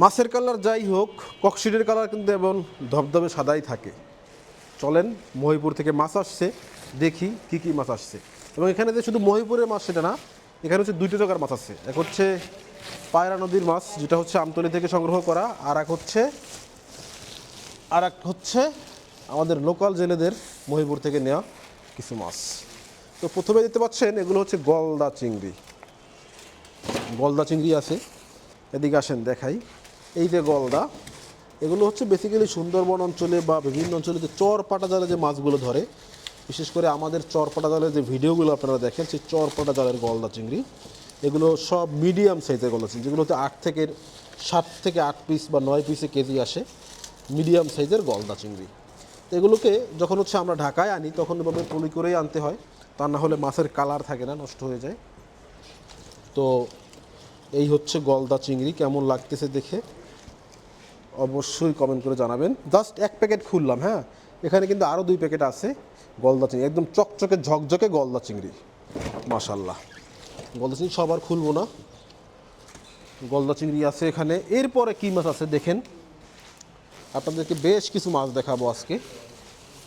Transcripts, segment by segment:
মাছের কালার যাই হোক ককশিটের কালার কিন্তু এমন ধবধবে সাদাই থাকে। চলেন, মহিপুর থেকে মাছ আসছে, দেখি কি কি মাছ আসছে। এবং এখানে যে শুধু মহিপুরের মাছ সেটা না, এখানে হচ্ছে দুইটা জায়গার মাছ আছে। এক হচ্ছে পায়রা নদীর মাছ, যেটা হচ্ছে আমতলি থেকে সংগ্রহ করা, আর এক হচ্ছে, আর এক হচ্ছে আমাদের লোকাল জেলেদের মহিপুর থেকে নেওয়া কিছু মাছ। তো প্রথমে দেখতে পাচ্ছেন, এগুলো হচ্ছে গলদা চিংড়ি। গলদা চিংড়ি আছে। এদিকে আসেন, দেখাই। এই যে গলদা, এগুলো হচ্ছে বেসিক্যালি সুন্দরবন অঞ্চলে বা বিভিন্ন অঞ্চলে যে চর পাটা জালে যে মাছগুলো ধরে, বিশেষ করে আমাদের চর পাটা জালের যে ভিডিওগুলো আপনারা দেখেন, সেই চর পাটা জালের গলদা চিংড়ি, এগুলো সব মিডিয়াম সাইজের গলদা চিংড়ি যেগুলোতে আট থেকে সাত থেকে আট পিস বা নয় পিসে কেজি আসে মিডিয়াম সাইজের গলদা চিংড়ি। এগুলোকে যখন হচ্ছে আমরা ঢাকায় আনি, তখন এভাবে পলি করেই আনতে হয়, তা না হলে মাছের কালার থাকে না, নষ্ট হয়ে যায়। তো এই হচ্ছে গলদা চিংড়ি, কেমন লাগতেছে দেখে। অবশ্যই কমেন্ট করে জানাবেন। জাস্ট এক প্যাকেট খুললাম হ্যাঁ? এখানে কিন্তু আরও দুই প্যাকেট আছে, গলদা চিংড়ি। একদম চকচকে, ঝকঝকে গলদা চিংড়ি। মাশাল্লাহ গলদা চিংড়ি সবার খুলবো না। গলদা চিংড়ি আছে এখানে। এরপরে কী মাছ আছে দেখেন। আপনাদেরকে বেশ কিছু মাছ দেখাবো আজকে।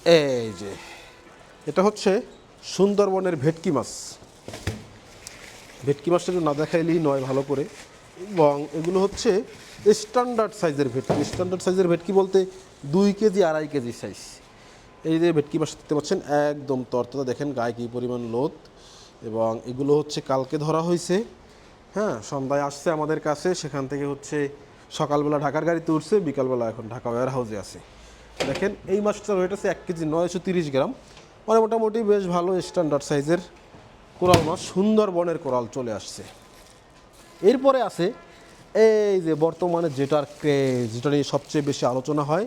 এই যে, এটা হচ্ছে সুন্দরবনের ভেটকি মাছ। ভেটকি মাছটা না দেখাইলেই নয় ভালো করে। এবং এগুলো হচ্ছে স্ট্যান্ডার্ড সাইজের ভেটকি। স্ট্যান্ডার্ড সাইজের ভেটকি বলতে দুই কেজি, আড়াই কেজি সাইজ এই যে ভেটকি মাছ দেখতে পাচ্ছেন, একদম তরতরা দেখেন গায়ে কী পরিমাণ লোদ এবং এগুলো হচ্ছে কালকে ধরা হয়েছে। হ্যাঁ সন্ধ্যায় আসছে আমাদের কাছে। সেখান থেকে হচ্ছে সকালবেলা ঢাকার গাড়িতে উঠছে। বিকালবেলা এখন ঢাকা ওয়ার হাউসে আছে। দেখেন, এই মাছটার ওয়েট আছে এক কেজি নয়শো তিরিশ গ্রাম। মানে মোটামুটি বেশ ভালো স্ট্যান্ডার্ড সাইজের কোরাল মাছ। সুন্দরবনের কোরাল চলে আসছে। এরপরে আছে এই যে বর্তমানে যেটার ক্রেজ যেটা নিয়ে সবচেয়ে বেশি আলোচনা হয়,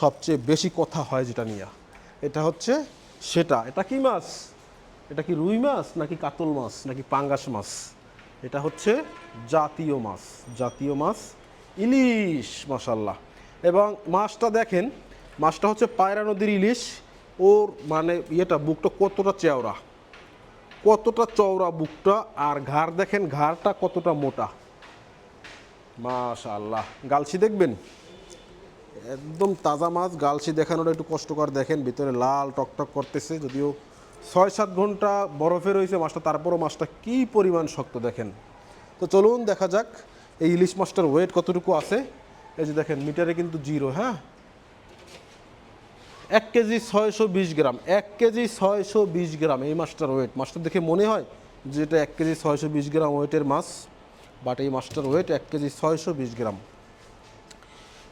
সবচেয়ে বেশি কথা হয় যেটা নিয়ে, এটা হচ্ছে সেটা। এটা কি মাছ? এটা কি রুই মাছ নাকি কাতল মাছ নাকি পাঙ্গাস মাছ? এটা হচ্ছে জাতীয় মাছ জাতীয় মাছ, ইলিশ মাশাল্লাহ এবং মাছটা দেখেন, মাছটা হচ্ছে পায়রা নদীর ইলিশ। ওর মানে ইয়েটা, বুকটা কতটা চেওড়া। কতটা চওড়া বুকটা আর ঘাড় দেখেন, ঘাড়টা কতটা মোটা। মাশাআল্লাহ। গালসি দেখবেন? একদম তাজা মাছ গালসি দেখানোটা একটু কষ্টকর দেখেন, ভিতরে লাল টকটক করতেছে, যদিও ছয় সাত ঘণ্টা বরফে রয়েছে মাছটা, তারপরও মাছটা কি পরিমাণ শক্ত দেখেন। তো চলুন দেখা যাক, এই ইলিশ মাছটার ওয়েট কতটুকু আছে? এই যে দেখেন, মিটারে কিন্তু জিরো হ্যাঁ? এক কেজি ছয়শো বিশ গ্রাম, এক কেজি ছয়শো বিশ গ্রাম এই মাছটার ওয়েট মাছটা দেখে মনে হয় যে এটা এক কেজি ছয়শো বিশ গ্রাম ওয়েটের মাছ বাট এই মাছটার ওয়েট এক কেজি ছয়শো বিশ গ্রাম।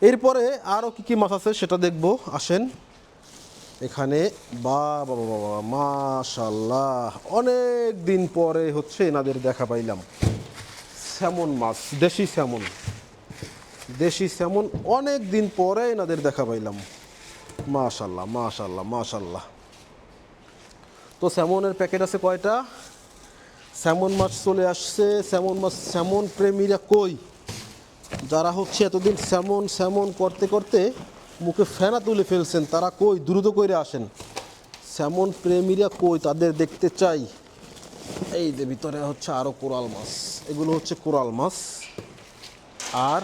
এরপরে আরও কী কী মাছ আছে সেটা দেখব। আসেন, এখানে বা বাবা বাবা মাশাল্লাহ অনেক দিন পরে হচ্ছে এনাদের দেখা পাইলাম। স্যামন মাছ, দেশি স্যামন। দেশি স্যামন অনেক দিন পরে এনাদের দেখা পাইলাম। মাশাল্লাহ মাশাল্লাহ মাশাল্লাহ। তো স্যামনের প্যাকেট আছে কয়টা? স্যামন মাছ চলে আসছে। স্যামন মাছ, স্যামন প্রেমীরা কই? যারা হচ্ছে এতদিন স্যামন স্যামন করতে করতে মুখে ফেনা তুলে ফেলছেন, তারা কই? দ্রুত করে আসেন। স্যামন প্রেমীরা কই? তাদের দেখতে চাই। এই যে ভিতরে হচ্ছে আরও কোরাল মাছ। এগুলো হচ্ছে কোরাল মাছ। আর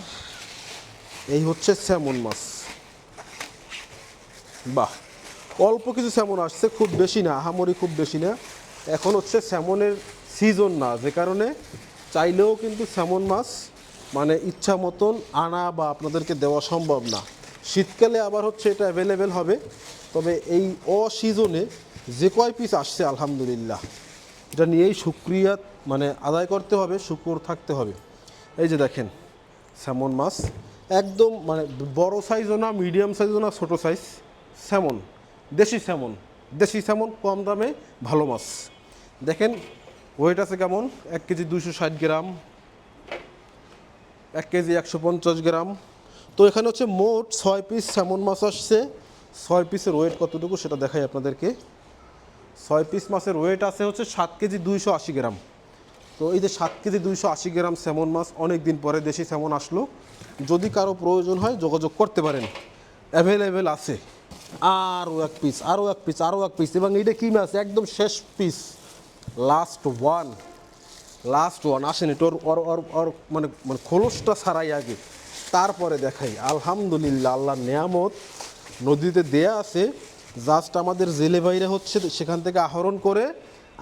এই হচ্ছে স্যামন মাছ। বাহ। অল্প কিছু স্যামন আসছে, খুব বেশি না, আহামরি খুব বেশি না। এখন হচ্ছে স্যামনের সিজন না, যে কারণে চাইলেও কিন্তু স্যামন মাছ মানে ইচ্ছা মতন আনা বা আপনাদেরকে দেওয়া সম্ভব না। শীতকালে আবার হচ্ছে এটা অ্যাভেলেবেল হবে, তবে এই অসিজনে যে কয় পিস আসছে, আলহামদুলিল্লাহ, এটা নিয়েই সুক্রিয়া মানে আদায় করতে হবে, শুকুর থাকতে হবে। এই যে দেখেন, স্যামন মাছ, একদম মানে বড় সাইজও না মিডিয়াম সাইজও না, ছোটো সাইজ স্যামন, দেশি স্যামন দেশি স্যামন, কম দামে ভালো মাছ। দেখেন ওয়েট আছে কেমন? এক কেজি দুইশো ষাট গ্রাম, এক কেজি একশো পঞ্চাশ গ্রাম। তো এখানে হচ্ছে মোট ছয় পিস স্যামন মাছ আসছে। ছয় পিসের ওয়েট কতটুকু সেটা দেখাই আপনাদেরকে। ছয় পিস মাছের ওয়েট আছে হচ্ছে সাত কেজি দুইশো আশি গ্রাম। তো এই যে সাত কেজি দুইশো আশি গ্রাম স্যামন মাছ অনেক দিন পরে দেশি স্যামন আসলো। যদি কারও প্রয়োজন হয় যোগাযোগ করতে পারেন। অ্যাভেলেবেল আছে। আরও এক পিস আরও এক পিস আরও এক পিস এবং এইটা কি মাছ? একদম শেষ piece last one last one আসেন এটা ওর ওর ওর মানে মানে খোলসটা ছাড়াই আগে। তারপরে দেখাই, আলহামদুলিল্লাহ, আল্লাহ নেয়ামত, নদীতে দেয়া আছে জাস্ট আমাদের জেলে বাইরে হচ্ছে, সেখান থেকে আহরণ করে,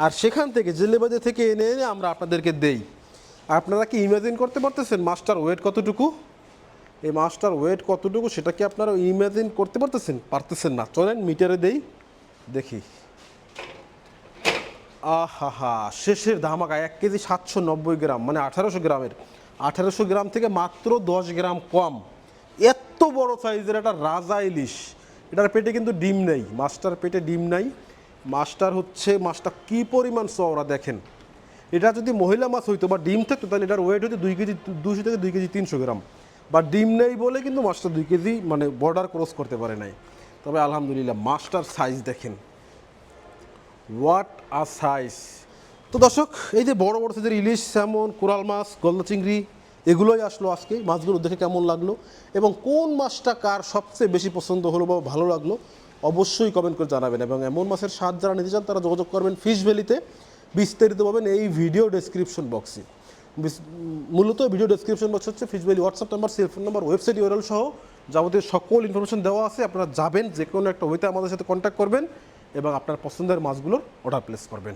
আর সেখান থেকে, জেলে বাইরে থেকে এনে এনে আমরা আপনাদেরকে দেই। আপনারা কি ইমাজিন করতে পারতেছেন, মাস্টার ওয়েট কতটুকু? এই মাছটার ওয়েট কতটুকু সেটা কি আপনারা ইমাজিন করতে পারতেছেন? পারতেছেন না। চলেন মিটারে দেই, দেখি। আহা শেষের ধামাকা, এক কেজি সাতশো নব্বই গ্রাম মানে আঠারোশো গ্রামের। আঠারোশো গ্রাম থেকে মাত্র দশ গ্রাম কম। এত বড় সাইজের একটা রাজা ইলিশ। এটার পেটে কিন্তু ডিম নেই। মাছটার পেটে ডিম নাই। মাছটার হচ্ছে, মাছটা কি পরিমাণ চওড়া দেখেন। এটা যদি মহিলা মাছ হইতো বা ডিম থাকতো, তাহলে এটার ওয়েট হতো দুই কেজি দুশো থেকে দুই কেজি তিনশো গ্রাম। বা ডিম নেই বলে কিন্তু মাছটা দুই কেজি মানে বর্ডার ক্রস করতে পারে নাই। তবে আলহামদুলিল্লাহ মাছটার সাইজ দেখেন। হোয়াট আ সাইজ তো দর্শক, এই যে বড় বড় সাইজের ইলিশ স্যামন কোরাল মাছ, গলদা চিংড়ি, এগুলোই আসলো আজকে। মাছগুলো দেখে কেমন লাগল এবং কোন মাছটা কার সবচেয়ে বেশি পছন্দ হলো বা ভালো লাগল অবশ্যই কমেন্ট করে জানাবেন এবং এমন মাছের স্বাদ যারা নিতে চান তারা যোগাযোগ করবেন ফিশ ভ্যালিতে। বিস্তারিত পাবেন এই ভিডিও ডেসক্রিপশন বক্সে মূলত ভিডিও ডেসক্রিপশন বক্স হচ্ছে ফিজবেলি WhatsApp number cellphone number website URL সহ যাবতীয় সকল ইনফরমেশন দেওয়া আছে। আপনারা যাবেন যে কোনো একটা ওয়েতে আমাদের সাথে কন্ট্যাক্ট করবেন এবং আপনার পছন্দের মাছগুলোর অর্ডার প্লেস করবেন।